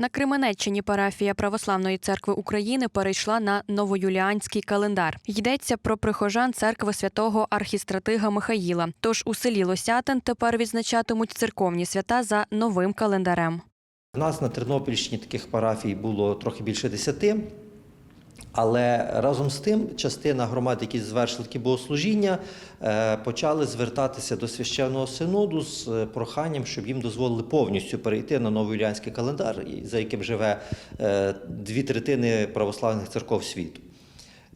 На Кременеччині парафія Православної церкви України перейшла на новоюліанський календар. Йдеться про прихожан церкви святого архістратига Михаїла. Тож у селі Лосятин тепер відзначатимуть церковні свята за новим календарем. У нас на Тернопільщині таких парафій було трохи більше десяти. Але разом з тим, частина громад, які звершили такі богослужіння, е, почали звертатися до священного синоду з е, проханням, щоб їм дозволили повністю перейти на новий юліанський календар, за яким живе е, дві третини православних церков світу.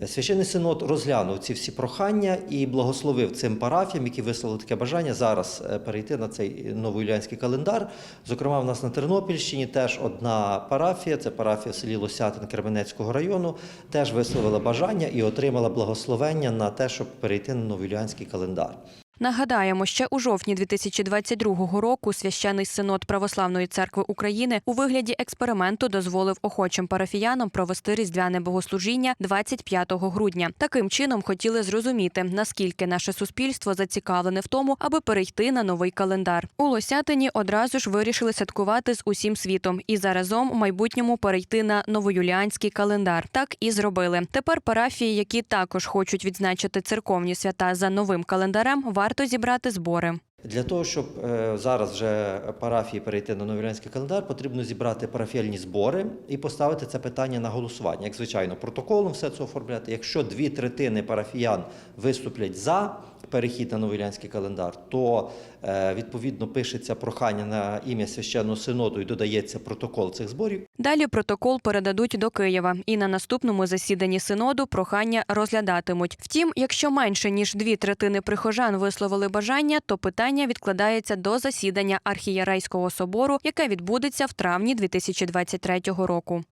Священний синод розглянув ці всі прохання і благословив цим парафіям, які висловили таке бажання зараз е, перейти на цей новоюлянський календар. Зокрема, в нас на Тернопільщині теж одна парафія, це парафія в селі Лосятин Кременецького району, теж висловила бажання і отримала благословення на те, щоб перейти на новоюлянський календар. Нагадаємо, ще у жовтні 2022 року священний синод Православної церкви України у вигляді експерименту дозволив охочим парафіянам провести різдвяне богослужіння 25 грудня. Таким чином хотіли зрозуміти, наскільки наше суспільство зацікавлене в тому, аби перейти на новий календар. У Лосятині одразу ж вирішили святкувати з усім світом і заразом у майбутньому перейти на новоюліанський календар. Так і зробили. Тепер парафії, які також хочуть відзначити церковні свята за новим календарем, варто зібрати збори. Для того, щоб е, зараз вже парафії перейти на новілянський календар, потрібно зібрати парафіальні збори і поставити це питання на голосування. Як звичайно, протоколом все це оформляти. Якщо дві третини парафіян виступлять за перехід на новоюліанський календар, то е, відповідно пишеться прохання на ім'я священного синоду і додається протокол цих зборів. Далі протокол передадуть до Києва, і на наступному засіданні синоду прохання розглядатимуть. Втім, якщо менше ніж дві третини прихожан висловили бажання, то питання відкладається до засідання архієрейського собору, яке відбудеться в травні 2023 року.